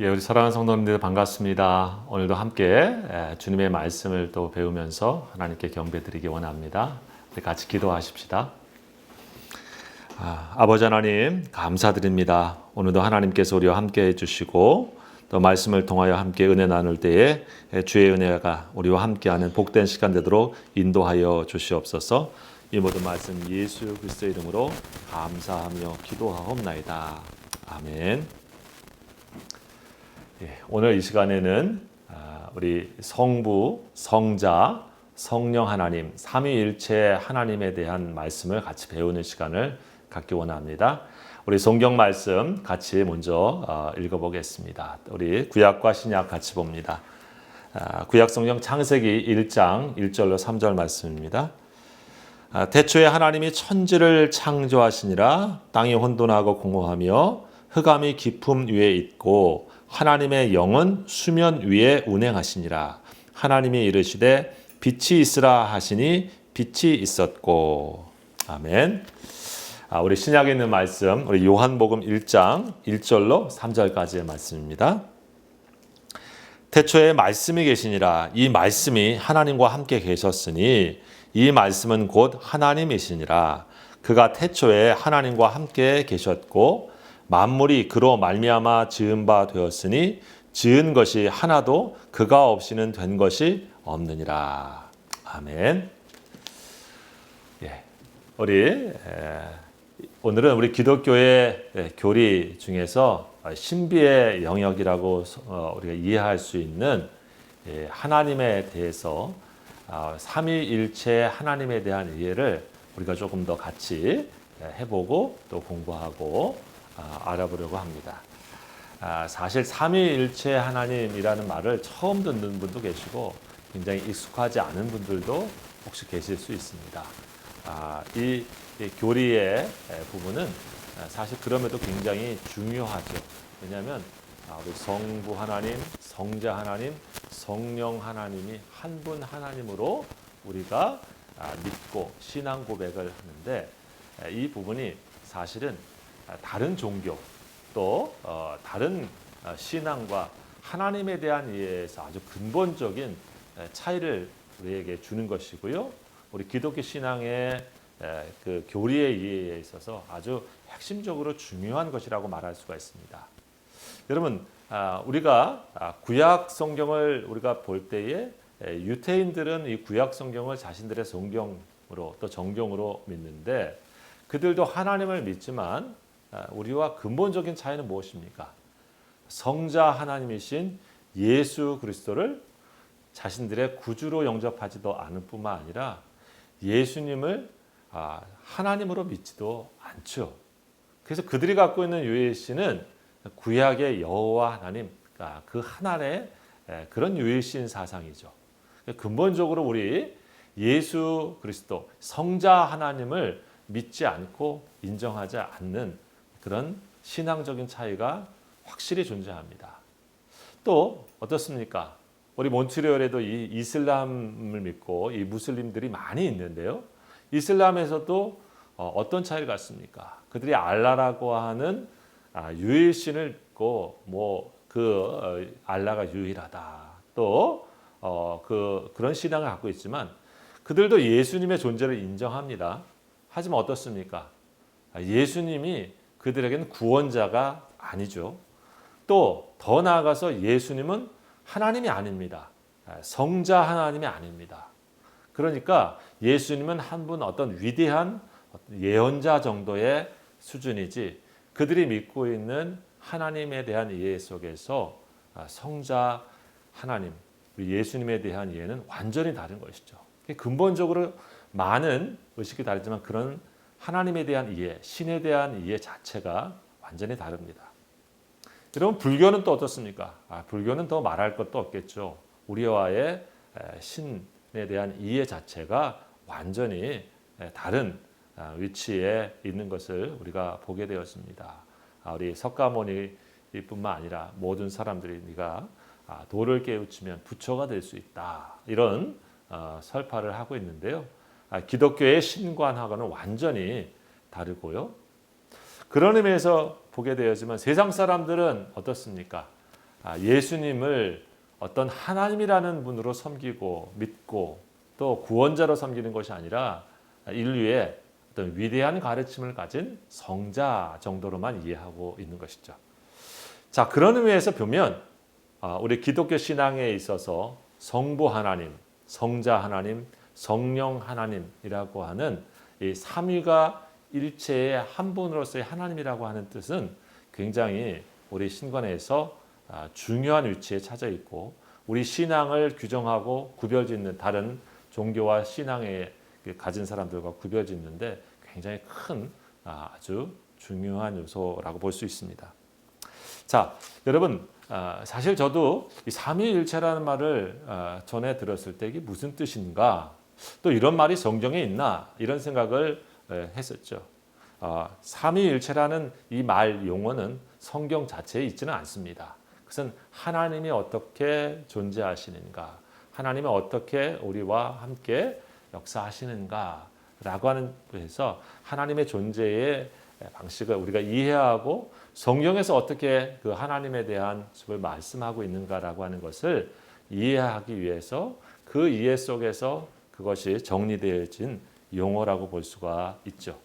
예, 우리 사랑하는 성도님들 반갑습니다. 오늘도 함께 예, 주님의 말씀을 또 배우면서 하나님께 경배드리기 원합니다. 같이 기도하십시다. 아, 아버지 하나님 감사드립니다. 오늘도 하나님께서 우리와 함께 해주시고 또 말씀을 통하여 함께 은혜 나눌 때에 예, 주의 은혜가 우리와 함께하는 복된 시간 되도록 인도하여 주시옵소서. 이 모든 말씀 예수 그리스도의 이름으로 감사하며 기도하옵나이다. 아멘. 예, 오늘 이 시간에는 아, 우리 성부, 성자, 성령 하나님, 삼위일체 하나님에 대한 말씀을 같이 배우는 시간을 갖기 원합니다. 우리 성경 말씀 같이 먼저 어, 읽어보겠습니다. 우리 구약과 신약 같이 봅니다. 아, 구약 성경 창세기 1장 1절로 3절 말씀입니다. 아, 태초에 하나님이 천지를 창조하시니라 땅이 혼돈하고 공허하며 흑암이 깊음 위에 있고 하나님의 영은 수면 위에 운행하시니라. 하나님이 이르시되 빛이 있으라 하시니 빛이 있었고. 아멘. 아, 우리 신약에 있는 말씀, 우리 요한복음 1장 1절로 3절까지의 말씀입니다. 태초에 말씀이 계시니라. 이 말씀이 하나님과 함께 계셨으니 이 말씀은 곧 하나님이시니라. 그가 태초에 하나님과 함께 계셨고 만물이 그로 말미암아 지은 바 되었으니 지은 것이 하나도 그가 없이는 된 것이 없느니라. 아멘. 예. 우리 에, 오늘은 우리 기독교의 예, 교리 중에서 신비의 영역이라고 어, 우리가 이해할 수 있는 예, 하나님에 대해서 아, 삼위일체 하나님에 대한 이해를 우리가 조금 더 같이 예, 해보고 또 공부하고 아, 알아보려고 합니다. 아, 사실 삼위일체 하나님이라는 말을 처음 듣는 분도 계시고 굉장히 익숙하지 않은 분들도 혹시 계실 수 있습니다. 아, 이, 교리의 부분은 사실 그럼에도 굉장히 중요하죠. 왜냐하면 우리 성부 하나님, 성자 하나님, 성령 하나님이 한 분 하나님으로 우리가 믿고 신앙 고백을 하는데 이 부분이 사실은 아, 다른 종교 또 어, 다른 어, 신앙과 하나님에 대한 이해에서 아주 근본적인 차이를 우리에게 주는 것이고요. 우리 기독교 신앙의 그 교리의 이해에 있어서 아주 핵심적으로 중요한 것이라고 말할 수가 있습니다. 여러분, 아, 우리가 아, 구약 성경을 우리가 볼 때에 유태인들은 이 구약 성경을 자신들의 성경으로 또 정경으로 믿는데 그들도 하나님을 믿지만 아, 우리와 근본적인 차이는 무엇입니까? 성자 하나님이신 예수 그리스도를 자신들의 구주로 영접하지도 않을 뿐만 아니라 예수님을 아, 하나님으로 믿지도 않죠. 그래서 그들이 갖고 있는 유일신은 구약의 여호와 하나님, 그러니까 그 하나의 그런 유일신 사상이죠. 근본적으로 우리 예수 그리스도 성자 하나님을 믿지 않고 인정하지 않는 그런 신앙적인 차이가 확실히 존재합니다. 또 어떻습니까? 우리 몬트리올에도 이 이슬람을 믿고 이 무슬림들이 많이 있는데요. 이슬람에서도 어, 어떤 차이를 갖습니까? 그들이 알라라고 하는 아, 유일신을 믿고 뭐그 어, 알라가 유일하다. 또 어, 그 그런 신앙을 갖고 있지만 그들도 예수님의 존재를 인정합니다. 하지만 어떻습니까? 아, 예수님이 그들에게는 구원자가 아니죠. 또 더 나아가서 예수님은 하나님이 아닙니다. 성자 하나님이 아닙니다. 그러니까 예수님은 한 분 어떤 위대한 예언자 정도의 수준이지 그들이 믿고 있는 하나님에 대한 이해 속에서 성자 하나님, 예수님에 대한 이해는 완전히 다른 것이죠. 근본적으로 많은 의식이 다르지만 그런 하나님에 대한 이해, 신에 대한 이해 자체가 완전히 다릅니다. 여러분 불교는 또 어떻습니까? 아, 불교는 더 말할 것도 없겠죠. 우리와의 신에 대한 이해 자체가 완전히 다른 아, 위치에 있는 것을 우리가 보게 되었습니다. 아, 우리 석가모니뿐만 아니라 모든 사람들이 네가 도를 깨우치면 부처가 될 수 있다 이런 어, 설파를 하고 있는데요. 아, 기독교의 신관하고는 완전히 다르고요. 그런 의미에서 보게 되었지만 세상 사람들은 어떻습니까? 아, 예수님을 어떤 하나님이라는 분으로 섬기고 믿고 또 구원자로 섬기는 것이 아니라 인류의 어떤 위대한 가르침을 가진 성자 정도로만 이해하고 있는 것이죠. 자 그런 의미에서 보면 아, 우리 기독교 신앙에 있어서 성부 하나님, 성자 하나님, 성령 하나님이라고 하는 이 삼위가 일체의 한 분으로서의 하나님이라고 하는 뜻은 굉장히 우리 신관에서 아, 중요한 위치에 차져 있고 우리 신앙을 규정하고 구별짓는 다른 종교와 신앙에 가진 사람들과 구별짓는데 굉장히 큰 아, 아주 중요한 요소라고 볼 수 있습니다. 자, 여러분 아, 사실 저도 이 삼위일체라는 말을 아, 전에 들었을 때 이게 무슨 뜻인가? 또 이런 말이 성경에 있나? 이런 생각을 에, 했었죠. 아, 삼위일체라는 이 말 용어는 성경 자체에 있지는 않습니다. 그것은 하나님이 어떻게 존재하시는가, 하나님이 어떻게 우리와 함께 역사하시는가라고 하는 데서 하나님의 존재의 방식을 우리가 이해하고 성경에서 어떻게 그 하나님에 대한 습을 말씀하고 있는가라고 하는 것을 이해하기 위해서 그 이해 속에서 그것이 정리되어진 용어라고 볼 수가 있죠.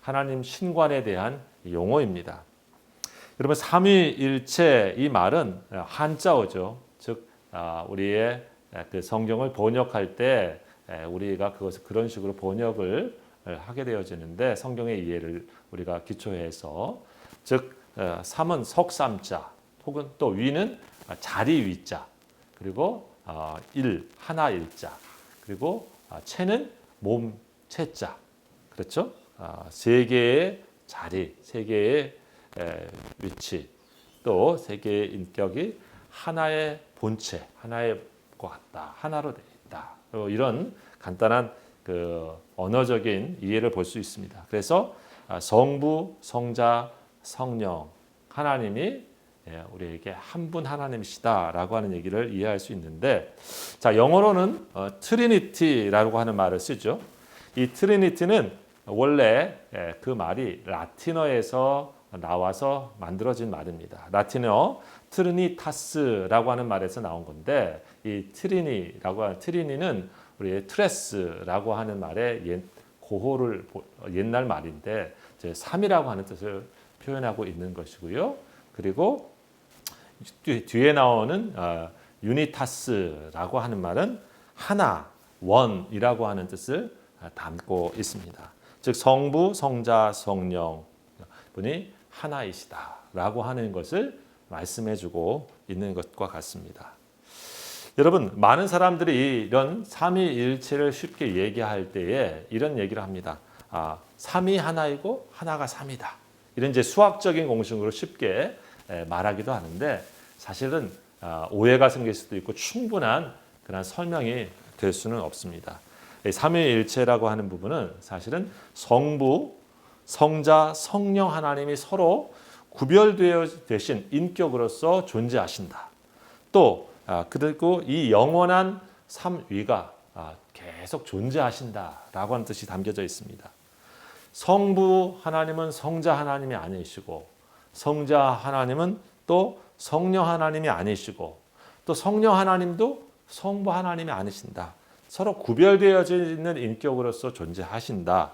하나님 신관에 대한 용어입니다. 여러분 삼위일체 이 말은 한자어죠. 즉 아, 우리의 그 성경을 번역할 때 우리가 그것을 그런 식으로 번역을 하게 되어지는데 성경의 이해를 우리가 기초해서 즉 어, 삼은 석삼자 혹은 또 위는 자리 위자 그리고 어, 일 하나 일자 그리고 아, 체는 몸 체자 그렇죠? 아, 세 개의 자리 세 개의 위치 또 세 개의 인격이 하나의 본체 하나의 것 같다 하나로 되어 있다 어, 이런 간단한 그 언어적인 이해를 볼 수 있습니다. 그래서 아, 성부, 성자, 성령 하나님이 예, 우리에게 한 분 하나님이시다라고 하는 얘기를 이해할 수 있는데 자 영어로는 트리니티라고 하는 말을 쓰죠. 이 트리니티는 원래 예, 그 말이 라틴어에서 나와서 만들어진 말입니다. 라틴어 트리니타스라고 하는 말에서 나온 건데 이 트리니라고 하는 트리니는 우리의 트레스라고 하는 말의 옛, 고호를 옛날 말인데 이제 3이라고 하는 뜻을 표현하고 있는 것이고요. 그리고 뒤에 나오는 어, 유니타스라고 하는 말은 하나, 원이라고 하는 뜻을 담고 있습니다. 즉 성부, 성자, 성령 분이 하나이시다라고 하는 것을 말씀해주고 있는 것과 같습니다. 여러분 많은 사람들이 이런 삼위일체를 쉽게 얘기할 때에 이런 얘기를 합니다. 아, 삼위 하나이고 하나가 삼이다. 이런 이제 수학적인 공식으로 쉽게 말하기도 하는데 사실은 아, 오해가 생길 수도 있고 충분한 그런 설명이 될 수는 없습니다. 삼위일체라고 하는 부분은 사실은 성부, 성자, 성령 하나님이 서로 구별되어 되신 인격으로서 존재하신다. 또 아, 그리고 이 영원한 삼위가 아, 계속 존재하신다라고 하는 뜻이 담겨져 있습니다. 성부 하나님은 성자 하나님이 아니시고 성자 하나님은 또 성령 하나님이 아니시고 또 성령 하나님도 성부 하나님이 아니신다. 서로 구별되어져 있는 인격으로서 존재하신다.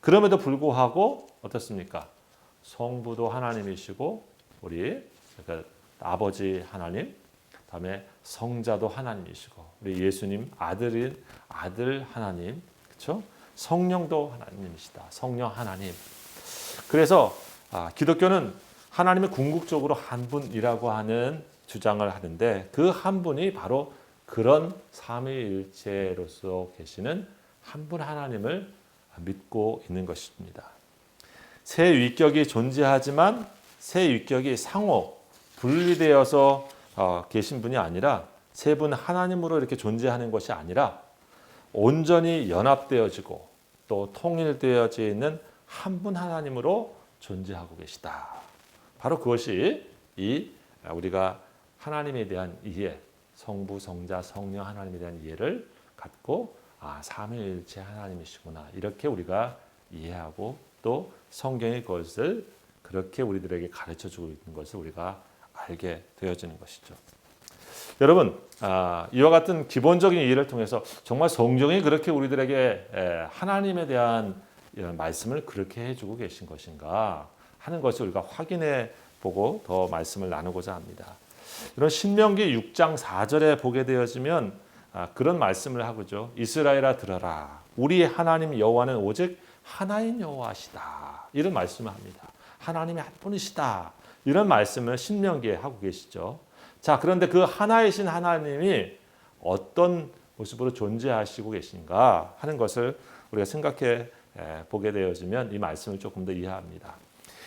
그럼에도 불구하고 어떻습니까? 성부도 하나님이시고 우리 그러니까 아버지 하나님, 다음에 성자도 하나님이시고 우리 예수님 아들인 아들 하나님 그렇죠? 성령도 하나님이시다. 성령 하나님. 그래서 아, 기독교는 하나님의 궁극적으로 한 분이라고 하는 주장을 하는데 그 한 분이 바로 그런 삼위일체로서 계시는 한 분 하나님을 믿고 있는 것입니다. 세 위격이 존재하지만 세 위격이 상호 분리되어서 어, 계신 분이 아니라 세 분 하나님으로 이렇게 존재하는 것이 아니라 온전히 연합되어지고 또 통일되어져 있는 한 분 하나님으로 존재하고 계시다. 바로 그것이 이 우리가 하나님에 대한 이해, 성부, 성자, 성령 하나님에 대한 이해를 갖고 아 삼위일체 하나님이시구나 이렇게 우리가 이해하고 또 성경의 것을 그렇게 우리들에게 가르쳐 주고 있는 것을 우리가 알게 되어지는 것이죠. 여러분 아, 이와 같은 기본적인 이해를 통해서 정말 성경이 그렇게 우리들에게 에, 하나님에 대한 말씀을 그렇게 해주고 계신 것인가 하는 것을 우리가 확인해 보고 더 말씀을 나누고자 합니다. 이런 신명기 6장 4절에 보게 되어지면 아, 그런 말씀을 하고죠. 이스라엘아 들어라. 우리 하나님 여호와는 오직 하나인 여호와시다. 이런 말씀을 합니다. 하나님이 한 분이시다. 이런 말씀을 신명기에 하고 계시죠. 자, 그런데 그 하나이신 하나님이 어떤 모습으로 존재하시고 계신가 하는 것을 우리가 생각해 에, 보게 되어지면 이 말씀을 조금 더 이해합니다.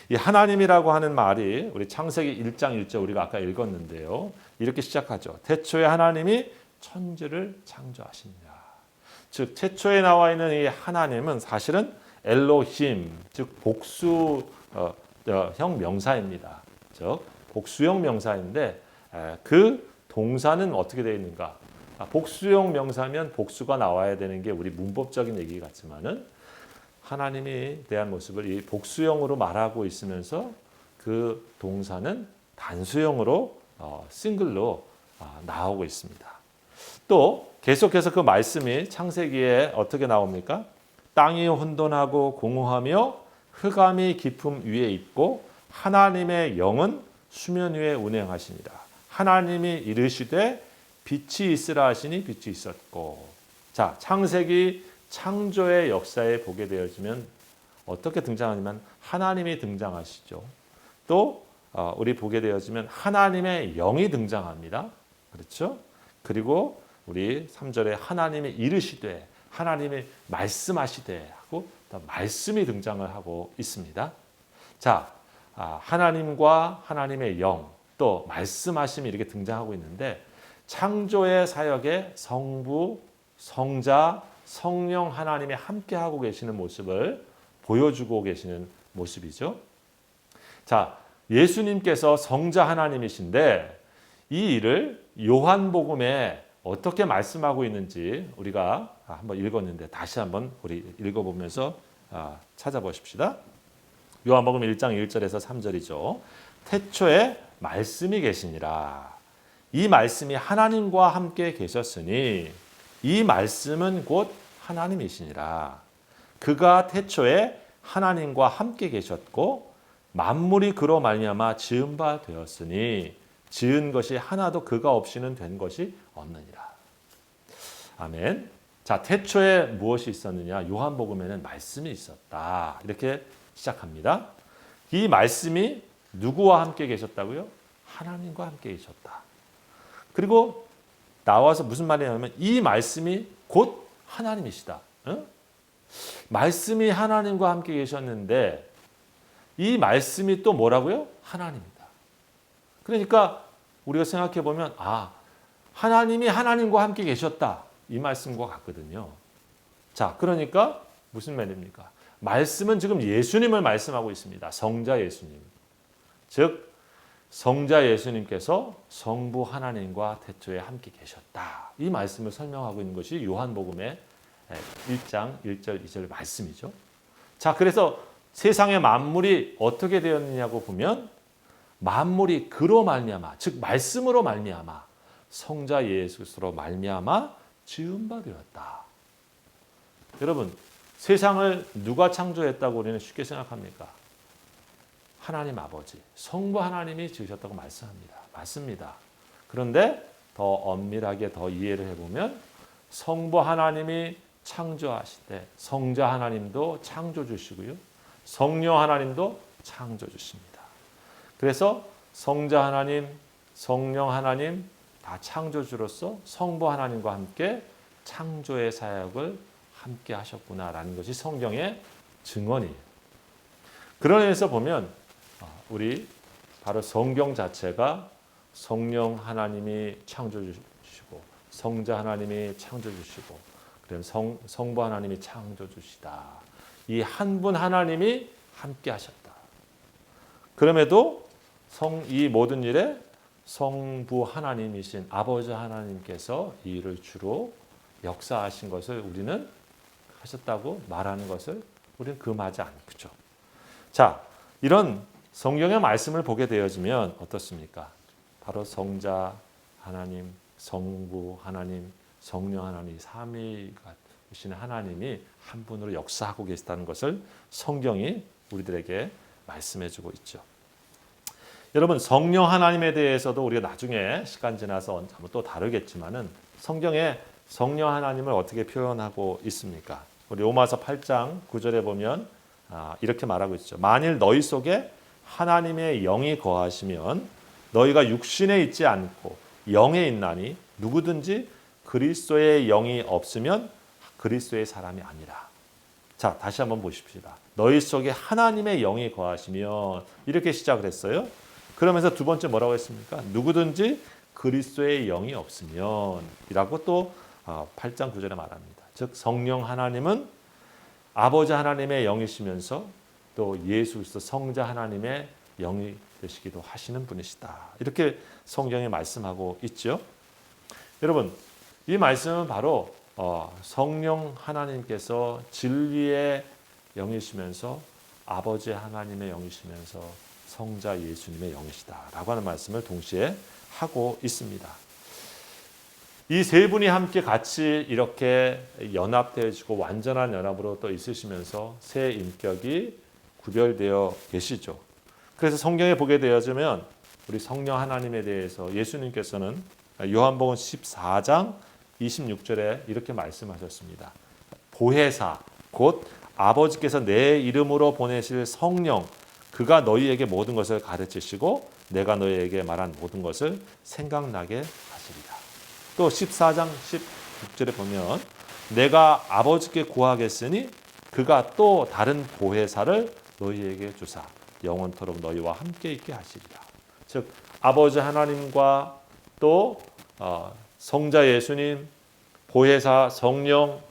이 하나님이라고 하는 말이 우리 창세기 1장 1절 우리가 아까 읽었는데요. 이렇게 시작하죠. 태초에 하나님이 천지를 창조하십니다. 즉 태초에 나와 있는 이 하나님은 사실은 엘로힘 즉 복수형 명사입니다. 즉 복수형 명사인데 에, 그 동사는 어떻게 되어 있는가? 아, 복수형 명사면 복수가 나와야 되는 게 우리 문법적인 얘기 같지만은 하나님에 대한 모습을 이 복수형으로 말하고 있으면서 그 동사는 단수형으로 어, 싱글로 어, 나오고 있습니다. 또 계속해서 그 말씀이 창세기에 어떻게 나옵니까? 땅이 혼돈하고 공허하며 흑암이 깊음 위에 있고 하나님의 영은 수면 위에 운행하시니라. 하나님이 이르시되 빛이 있으라 하시니 빛이 있었고. 자, 창세기 창조의 역사에 보게 되어지면 어떻게 등장하냐면 하나님이 등장하시죠. 또 어, 우리 보게 되어지면 하나님의 영이 등장합니다. 그렇죠? 그리고 우리 3절에 하나님이 이르시되 하나님이 말씀하시되 하고 말씀이 등장을 하고 있습니다. 자, 아, 하나님과 하나님의 영, 또 말씀하심이 이렇게 등장하고 있는데 창조의 사역에 성부, 성자, 성령 하나님이 함께 하고 계시는 모습을 보여주고 계시는 모습이죠. 자, 예수님께서 성자 하나님이신데 이 일을 요한복음에 어떻게 말씀하고 있는지 우리가 한번 읽었는데 다시 한번 우리 읽어보면서 아, 찾아보십시다. 요한복음 1장 1절에서 3절이죠. 태초에 말씀이 계시니라. 이 말씀이 하나님과 함께 계셨으니 이 말씀은 곧 하나님이시니라. 그가 태초에 하나님과 함께 계셨고 만물이 그로 말미암아 지은 바 되었으니 지은 것이 하나도 그가 없이는 된 것이 없느니라. 아멘. 자, 태초에 무엇이 있었느냐? 요한복음에는 말씀이 있었다. 이렇게 시작합니다. 이 말씀이 누구와 함께 계셨다고요? 하나님과 함께 계셨다. 그리고 나와서 무슨 말이냐면 이 말씀이 곧 하나님이시다. 응? 말씀이 하나님과 함께 계셨는데 이 말씀이 또 뭐라고요? 하나님이다. 그러니까 우리가 생각해 보면 아 하나님이 하나님과 함께 계셨다 이 말씀과 같거든요. 자 그러니까 무슨 말입니까? 말씀은 지금 예수님을 말씀하고 있습니다. 성자 예수님. 즉 성자 예수님께서 성부 하나님과 태초에 함께 계셨다. 이 말씀을 설명하고 있는 것이 요한복음의 1장 1절 2절 말씀이죠. 자, 그래서 세상의 만물이 어떻게 되었느냐고 보면 만물이 그로 말미암아, 즉 말씀으로 말미암아 성자 예수로 말미암아 지은 바 되었다. 여러분, 세상을 누가 창조했다고 우리는 쉽게 생각합니까? 하나님 아버지, 성부 하나님이 지으셨다고 말씀합니다. 맞습니다. 그런데 더 엄밀하게 더 이해를 해보면 성부 하나님이 창조하시되 성자 하나님도 창조 주시고요. 성령 하나님도 창조 주십니다. 그래서 성자 하나님, 성령 하나님 다 창조주로서 성부 하나님과 함께 창조의 사역을 함께 하셨구나라는 것이 성경의 증언이에요. 그런 의미에서 보면 우리 바로 성경 자체가 성령 하나님이 창조해 주시고 성자 하나님이 창조해 주시고 그다음 성 성부 하나님이 창조해 주시다. 이 한 분 하나님이 함께 하셨다. 그럼에도 성 이 모든 일에 성부 하나님이신 아버지 하나님께서 이 일을 주로 역사하신 것을 우리는 하셨다고 말하는 것을 우리는 금하지 않죠. 자, 이런 성경의 말씀을 보게 되어지면 어떻습니까? 바로 성자 하나님, 성부 하나님, 성령 하나님 삼위가 되신 하나님이 한 분으로 역사하고 계시다는 것을 성경이 우리들에게 말씀해주고 있죠. 여러분 성령 하나님에 대해서도 우리가 나중에 시간 지나서 또 다루겠지만은 성경에 성령 하나님을 어떻게 표현하고 있습니까? 우리 로마서 8장 9절에 보면 아, 이렇게 말하고 있죠. 만일 너희 속에 하나님의 영이 거하시면 너희가 육신에 있지 않고 영에 있나니 누구든지 그리스도의 영이 없으면 그리스도의 사람이 아니라. 자, 다시 한번 보십시다. 너희 속에 하나님의 영이 거하시면 이렇게 시작을 했어요. 그러면서 두 번째 뭐라고 했습니까? 누구든지 그리스도의 영이 없으면 이라고 또 8장 9절에 말합니다. 즉 성령 하나님은 아버지 하나님의 영이시면서 또 예수 그리스도 성자 하나님의 영이 되시기도 하시는 분이시다. 이렇게 성경에 말씀하고 있죠. 여러분, 이 말씀은 바로 어, 성령 하나님께서 진리의 영이시면서 아버지 하나님의 영이시면서 성자 예수님의 영이시다라고 하는 말씀을 동시에 하고 있습니다. 이 세 분이 함께 같이 이렇게 연합되어지고 완전한 연합으로 또 있으시면서 세 인격이 구별되어 계시죠. 그래서 성경에 보게 되어지면 우리 성령 하나님에 대해서 예수님께서는 요한복음 14장 26절에 이렇게 말씀하셨습니다. 보혜사 곧 아버지께서 내 이름으로 보내실 성령 그가 너희에게 모든 것을 가르치시고 내가 너희에게 말한 모든 것을 생각나게 하시리라. 또 14장 16절에 보면 내가 아버지께 구하겠으니 그가 또 다른 보혜사를 너희에게 주사 영원토록 너희와 함께 있게 하시리라. 즉 아버지 하나님과 또 어, 성자 예수님, 보혜사 성령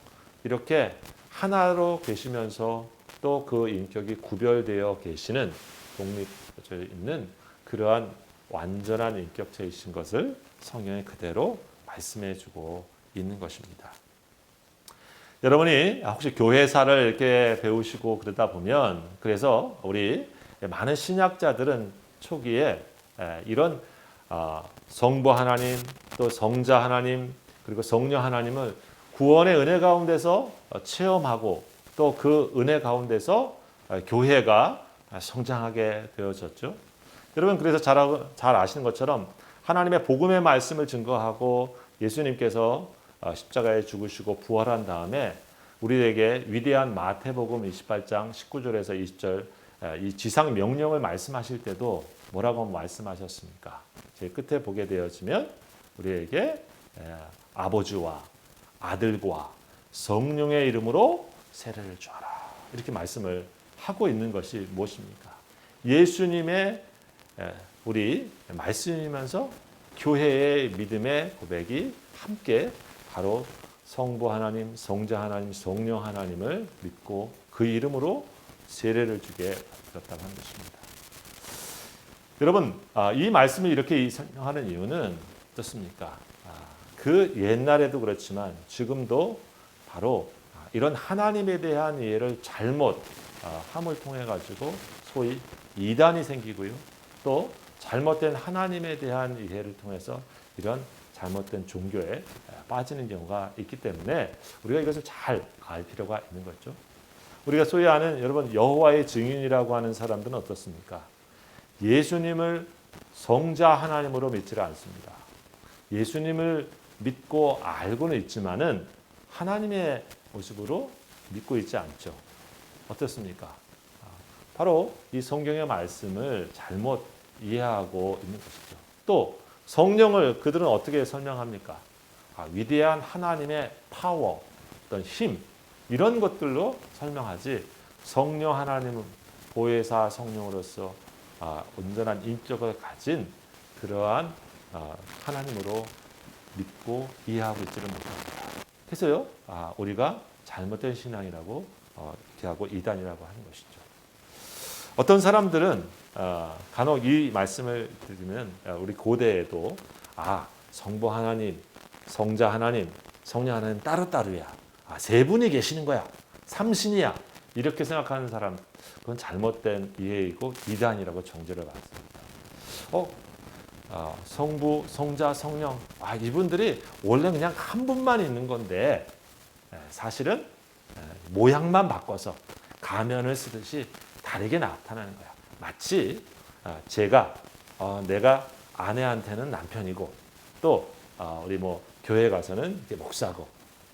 이렇게 하나로 계시면서 또 그 인격이 구별되어 계시는 독립져 있는 그러한 완전한 인격체이신 것을 성경에 그대로 말씀해주고 있는 것입니다. 여러분이 혹시 교회사를 이렇게 배우시고 그러다 보면 그래서 우리 많은 신약자들은 초기에 이런 어, 성부 하나님 또 성자 하나님 그리고 성령 하나님을 구원의 은혜 가운데서 체험하고 또 그 은혜 가운데서 교회가 성장하게 되어졌죠. 여러분 그래서 잘, 잘 아시는 것처럼 하나님의 복음의 말씀을 증거하고 예수님께서 어, 십자가에 죽으시고 부활한 다음에 우리에게 위대한 마태복음 28장 19절에서 20절 이 지상 명령을 말씀하실 때도 뭐라고 말씀하셨습니까? 제 끝에 보게 되어지면 우리에게 아버지와 아들과 성령의 이름으로 세례를 주라 이렇게 말씀을 하고 있는 것이 무엇입니까? 예수님의 우리 말씀이면서 교회의 믿음의 고백이 함께 바로 성부 하나님, 성자 하나님, 성령 하나님을 믿고 그 이름으로 세례를 주게 되었다고 하는 것입니다. 여러분, 아, 이 말씀을 이렇게 설명하는 이유는 어떻습니까? 아, 그 옛날에도 그렇지만 지금도 바로 아, 이런 하나님에 대한 이해를 잘못 함을 통해 가지고 소위 이단이 생기고요. 또 잘못된 하나님에 대한 이해를 통해서 이런 잘못된 종교에 빠지는 경우가 있기 때문에 우리가 이것을 잘 알 필요가 있는 거죠. 우리가 소위 아는 여러분 여호와의 증인이라고 하는 사람들은 어떻습니까? 예수님을 성자 하나님으로 믿지를 않습니다. 예수님을 믿고 알고는 있지만은 하나님의 모습으로 믿고 있지 않죠. 어떻습니까? 아, 바로 이 성경의 말씀을 잘못 이해하고 있는 것이죠. 또 성령을 그들은 어떻게 설명합니까? 아, 위대한 하나님의 파워, 어떤 힘 이런 것들로 설명하지 성령 하나님은 보혜사 성령으로서 아, 온전한 인격을 가진 그러한 아, 하나님으로 믿고 이해하고 있지를 못합니다. 그래서요, 아, 우리가 잘못된 신앙이라고 어, 이렇게 하고 이단이라고 하는 것이죠. 어떤 사람들은 어, 간혹 이 말씀을 들으면 어, 우리 고대에도 아 성부 하나님, 성자 하나님, 성령 하나님 따로따로야. 아, 세 분이 계시는 거야. 삼신이야. 이렇게 생각하는 사람 그건 잘못된 이해이고 이단이라고 정죄를 받습니다. 어, 어, 성부, 성자, 성령 아 이분들이 원래 그냥 한 분만 있는 건데 에, 사실은 에, 모양만 바꿔서 가면을 쓰듯이 다르게 나타나는 거야. 마치 아, 제가 어, 내가 아내한테는 남편이고 또 어, 우리 뭐 교회 가서는 목사고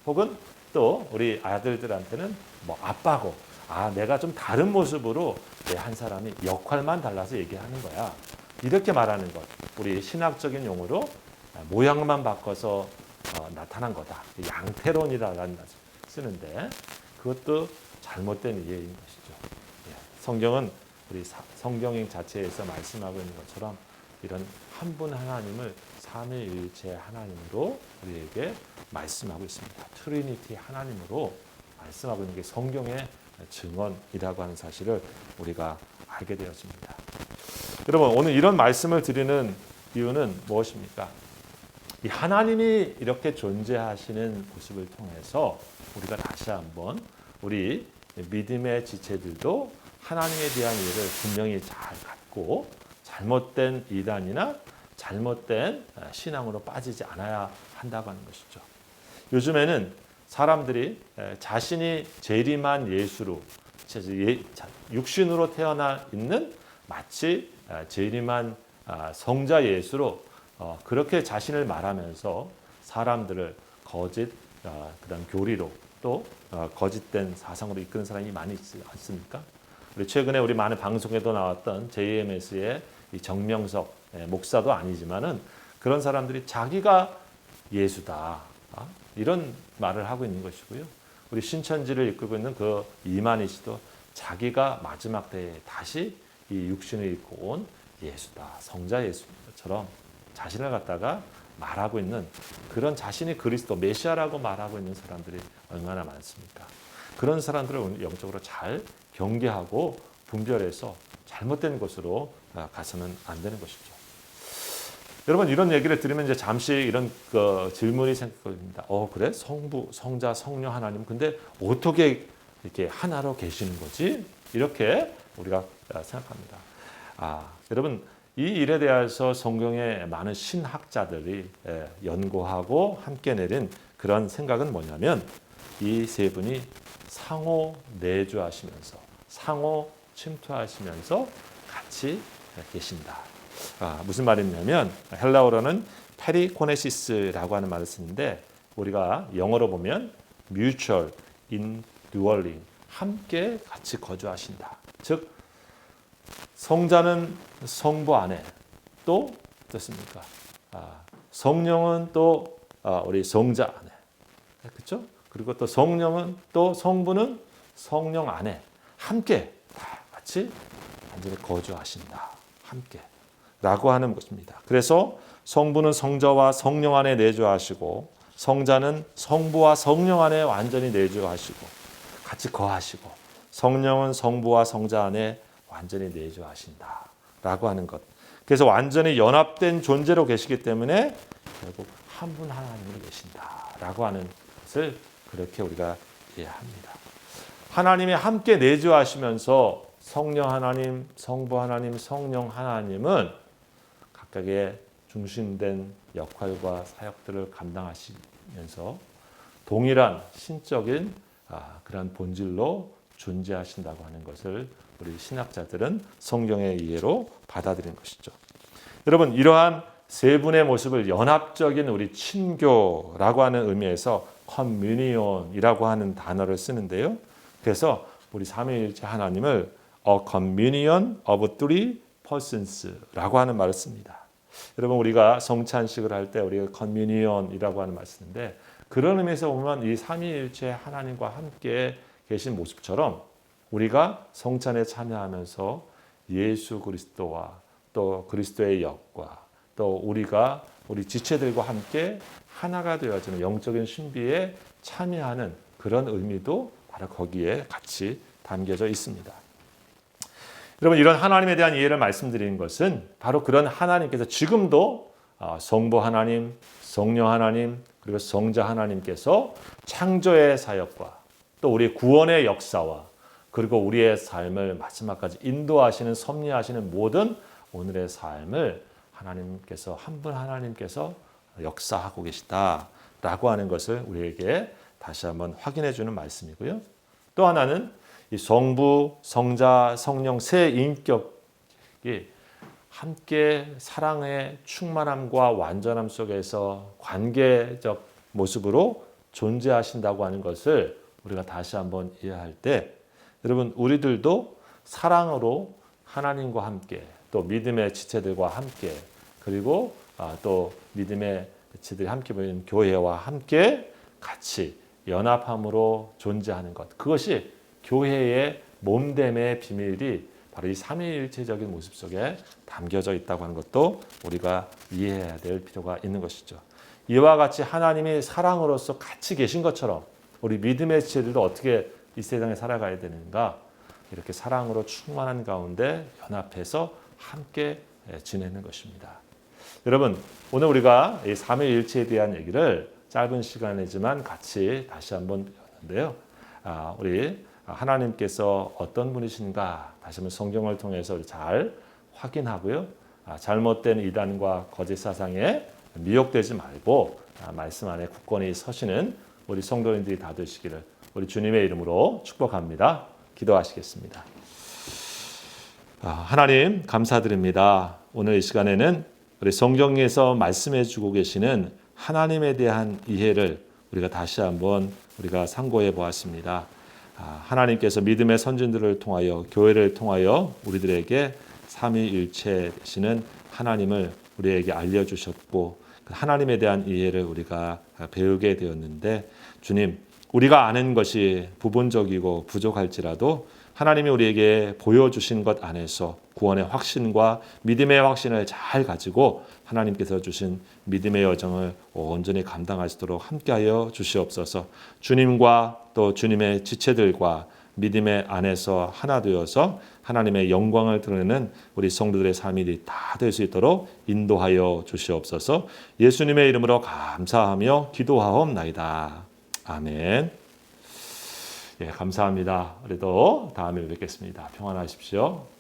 혹은 또 우리 아들들한테는 뭐 아빠고 아 내가 좀 다른 모습으로 내 한 사람이 역할만 달라서 얘기하는 거야. 이렇게 말하는 것. 우리 신학적인 용어로 아, 모양만 바꿔서 어, 나타난 거다. 양태론이라는 말 쓰는데 그것도 잘못된 이해인 것이죠. 예, 성경은 우리 사- 성경 자체에서 말씀하고 있는 것처럼 이런 한 분 하나님을 삼위일체 하나님으로 우리에게 말씀하고 있습니다. 트리니티 하나님으로 말씀하고 있는 게 성경의 증언이라고 하는 사실을 우리가 알게 되었습니다. 여러분 오늘 이런 말씀을 드리는 이유는 무엇입니까? 이 하나님이 이렇게 존재하시는 모습을 통해서 우리가 다시 한번 우리 믿음의 지체들도 하나님에 대한 이해를 분명히 잘 갖고 잘못된 이단이나 잘못된 신앙으로 빠지지 않아야 한다고 하는 것이죠. 요즘에는 사람들이 자신이 재림한 예수로 예, 육신으로 태어나 있는 마치 재림한 성자 예수로 어, 그렇게 자신을 말하면서 사람들을 거짓 그다음 교리로 또 어, 거짓된 사상으로 이끄는 사람이 많이 있지 않습니까? 우리 최근에 우리 많은 방송에도 나왔던 JMS의 정명석 예, 목사도 아니지만은 그런 사람들이 자기가 예수다 아, 이런 말을 하고 있는 것이고요. 우리 신천지를 이끌고 있는 그 이만희 씨도 자기가 마지막 때에 다시 이 육신을 입고 온 예수다 성자 예수처럼 자신을 갖다가 말하고 있는 그런 자신이 그리스도 메시아라고 말하고 있는 사람들이 얼마나 많습니까? 그런 사람들을 영적으로 잘 경계하고 분별해서 잘못된 것으로 아, 가서는 안 되는 것이죠. 여러분 이런 얘기를 들으면 이제 잠시 이런 그 질문이 생깁니다. 어 그래 성부, 성자, 성령 하나님 근데 어떻게 이렇게 하나로 계시는 거지? 이렇게 우리가 생각합니다. 아 여러분 이 일에 대해서 성경의 많은 신학자들이 연구하고 함께 내린 그런 생각은 뭐냐면 이 세 분이 상호 내주하시면서 상호 침투하시면서 같이 계신다. 아, 무슨 말이냐면 헬라어로는 페리코네시스라고 하는 말을 쓰는데 우리가 영어로 보면 mutual indwelling 함께 같이 거주하신다. 즉 성자는 성부 안에 또 어떻습니까? 아, 성령은 또 아, 우리 성자 안에 그렇죠? 그리고 또 성령은 또 성부는 성령 안에 함께 다 같이 완전히 거주하신다. 함께. 라고 하는 것입니다. 그래서 성부는 성자와 성령 안에 내주하시고 성자는 성부와 성령 안에 완전히 내주하시고 같이 거하시고 성령은 성부와 성자 안에 완전히 내주하신다. 라고 하는 것. 그래서 완전히 연합된 존재로 계시기 때문에 결국 한 분 하나님으로 계신다. 라고 하는 것을 그렇게 우리가 이해합니다. 하나님이 함께 내주하시면서 성령 하나님, 성부 하나님, 성령 하나님은 각각의 중심된 역할과 사역들을 감당하시면서 동일한 신적인 아, 그런 본질로 존재하신다고 하는 것을 우리 신학자들은 성경의 이해로 받아들인 것이죠. 여러분 이러한 세 분의 모습을 연합적인 우리 친교라고 하는 의미에서 커뮤니온이라고 하는 단어를 쓰는데요. 그래서 우리 삼위일체 하나님을 a communion of three persons라고 하는 말을 씁니다. 여러분 우리가 성찬식을 할 때 우리가 커뮤니온이라고 하는 말 쓰는데 그런 의미에서 보면 이 삼위일체 하나님과 함께 계신 모습처럼 우리가 성찬에 참여하면서 예수 그리스도와 또 그리스도의 역과 또 우리가 우리 지체들과 함께 하나가 되어지는 영적인 신비에 참여하는 그런 의미도 바로 거기에 같이 담겨져 있습니다. 여러분 이런 하나님에 대한 이해를 말씀드리는 것은 바로 그런 하나님께서 지금도 어, 성부 하나님, 성령 하나님, 그리고 성자 하나님께서 창조의 사역과 또 우리 구원의 역사와 그리고 우리의 삶을 마지막까지 인도하시는 섭리하시는 모든 오늘의 삶을 하나님께서 한 분 하나님께서 역사하고 계시다라고 하는 것을 우리에게 다시 한번 확인해 주는 말씀이고요. 또 하나는 이 성부, 성자, 성령 세 인격이 함께 사랑의 충만함과 완전함 속에서 관계적 모습으로 존재하신다고 하는 것을 우리가 다시 한번 이해할 때 여러분 우리들도 사랑으로 하나님과 함께 또 믿음의 지체들과 함께 그리고 아, 또 믿음의 지체들이 함께 모인 교회와 함께 같이 연합함으로 존재하는 것 그것이 교회의 몸됨의 비밀이 바로 이 삼위일체적인 모습 속에 담겨져 있다고 하는 것도 우리가 이해해야 될 필요가 있는 것이죠. 이와 같이 하나님이 사랑으로서 같이 계신 것처럼 우리 믿음의 지체들도 어떻게 이 세상에 살아가야 되는가 이렇게 사랑으로 충만한 가운데 연합해서 함께 지내는 것입니다. 여러분 오늘 우리가 이 삼위일체에 대한 얘기를 짧은 시간이지만 같이 다시 한번 배웠는데요. 아, 우리 하나님께서 어떤 분이신가 다시 한번 성경을 통해서 잘 확인하고요. 아, 잘못된 이단과 거짓 사상에 미혹되지 말고 아, 말씀 안에 굳건히 서시는 우리 성도님들이 다 되시기를 우리 주님의 이름으로 축복합니다. 기도하시겠습니다. 아, 하나님 감사드립니다. 오늘 이 시간에는 우리 성경에서 말씀해 주고 계시는 하나님에 대한 이해를 우리가 다시 한번 우리가 상고해 보았습니다. 아, 하나님께서 믿음의 선진들을 통하여 교회를 통하여 우리들에게 삼위일체 되시는 하나님을 우리에게 알려주셨고 그 하나님에 대한 이해를 우리가 배우게 되었는데 주님 우리가 아는 것이 부분적이고 부족할지라도 하나님이 우리에게 보여주신 것 안에서 구원의 확신과 믿음의 확신을 잘 가지고 하나님께서 주신 믿음의 여정을 온전히 있도록 함께하여 주시옵소서. 주님과 또 주님의 지체들과 믿음의 안에서 하나 되어서 하나님의 영광을 드러내는 우리 성도들의 삶이 다 될 수 있도록 인도하여 주시옵소서. 예수님의 이름으로 감사하며 기도하옵나이다. 아멘. 예, 감사합니다. 그래도 다음에 뵙겠습니다. 평안하십시오.